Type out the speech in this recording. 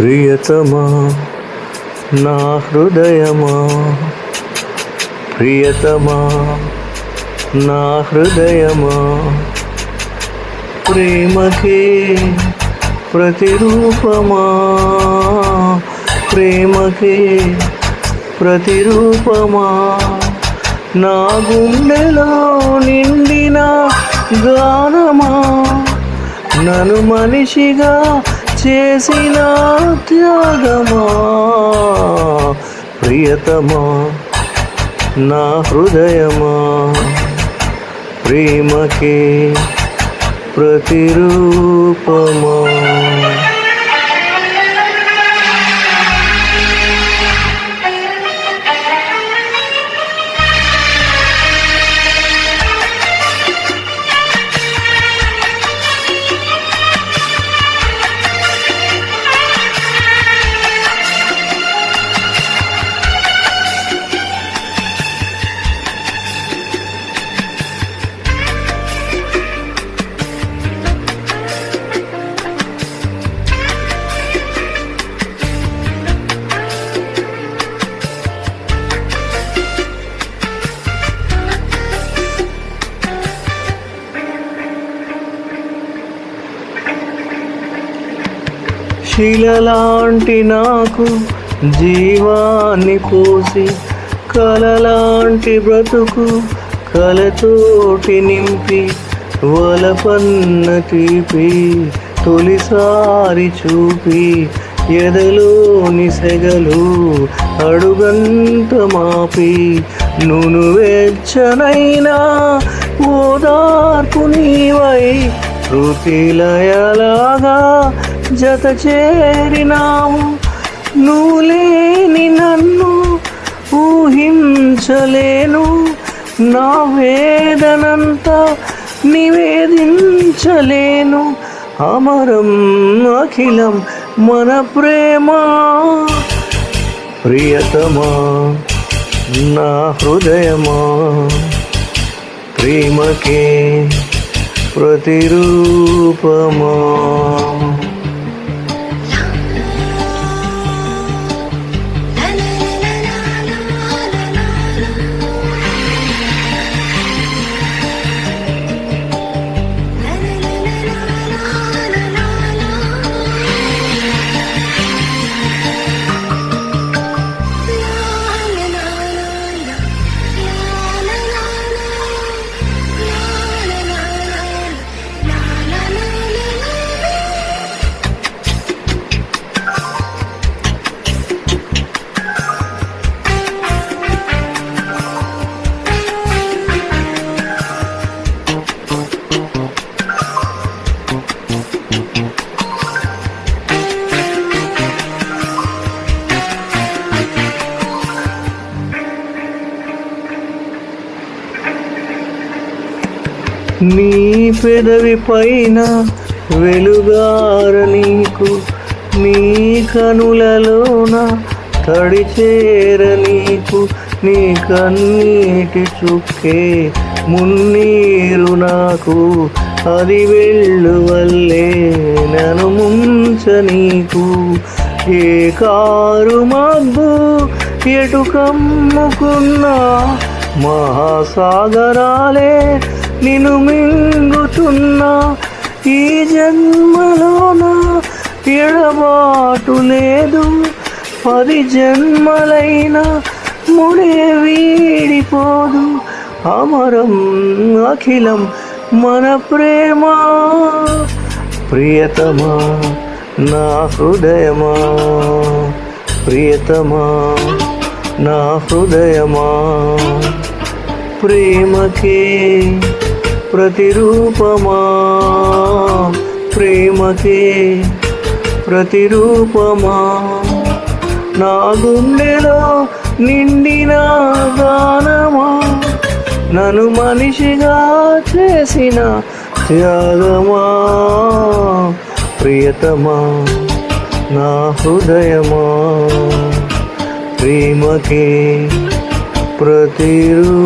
ప్రియతమా నా హృదయమా? ప్రియతమా నా హృదయమా? ప్రేమకే ప్రతిరూపమా? ప్రేమకే ప్రతిరూపమా? నా గుండెలో నిండిన గానమా? నన్ను మనిషిగా చేసిన త్యాగమా? ప్రియతమా? నా హృదయమా? ప్రేమకే ప్రతిరూపమా? శిలలాంటి నాకు జీవాన్ని పోసి కలలాంటి బ్రతుకు కలతోటి నింపి వలపన్న తీపి తొలిసారి చూపి ఎదలోని సెగలు అడుగంత మాపి నును వెచ్చనైనా ఓదార్పు నీవై శృతిలయలాగా జత చేరినాము నువ్వు నన్ను ఊహించలేను. నా వేదనంతా నివేదించలేను. అమరం అఖిలం మన ప్రేమ. ప్రియతమా నా హృదయమా? ప్రేమకే ప్రతిరూపమా? నీ పెదవి పైన వెలుగార నీకు? నీ కనులలోన తడి చేర నీకు? నీ కన్నీటి చుక్కే మున్నీరు నాకు. అది వెళ్ళు వల్లే నన్ను ముంచ నీకు. ఏ కారు మబ్బు ఎటు కమ్ముకున్నా? మహాసాగరాలే నిన్ను మింగుతున్నా ఈ జన్మలోన ఎడబాటు లేదు. పది జన్మలైనా ముడే వీడిపోదు. అమరం అఖిలం మన ప్రేమ. ప్రియతమా నా హృదయమా? ప్రియతమా నా హృదయమా? ప్రేమకే ప్రతిరూపమా? ప్రేమకే ప్రతిరూపమా? నా గుండెలో నిండిన గానమా? నన్ను మనిషిగా చేసిన త్యాగమా? ప్రియతమా నా హృదయమా? ప్రేమకే ప్రతిరూపమా?